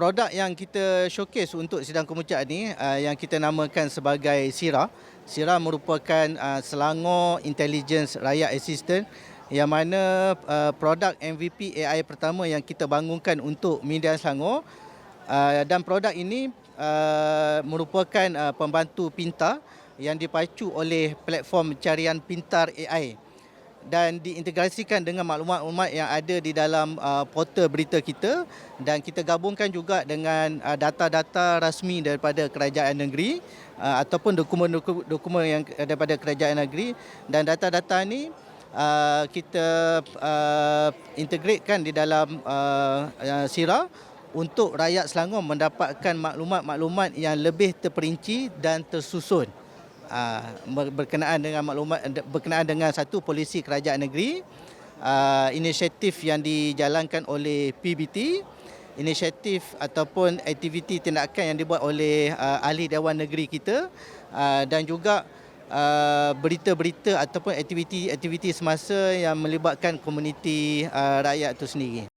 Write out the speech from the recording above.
produk yang kita showcase untuk sidang kemuncak ni uh, yang kita namakan sebagai SIRA. SIRA merupakan uh, Selangor Intelligence Rakyat Assistant yang mana uh, produk MVP AI pertama yang kita bangunkan untuk Media Selangor dan produk ini merupakan pembantu pintar yang dipacu oleh platform carian pintar AI dan diintegrasikan dengan maklumat-maklumat yang ada di dalam uh, portal berita kita. Dan kita gabungkan juga dengan uh, data-data rasmi daripada kerajaan negeri uh, ataupun dokumen-dokumen yang daripada kerajaan negeri. Dan data-data ini uh, kita uh, integratekan di dalam uh, uh, SIRA untuk rakyat Selangor mendapatkan maklumat-maklumat yang lebih terperinci dan tersusun. uh, berkenaan dengan maklumat berkenaan dengan satu polisi kerajaan negeri uh, inisiatif yang dijalankan oleh PBT inisiatif ataupun aktiviti tindakan yang dibuat oleh uh, ahli Dewan Negeri kita dan juga berita-berita ataupun aktiviti-aktiviti semasa yang melibatkan komuniti rakyat itu sendiri.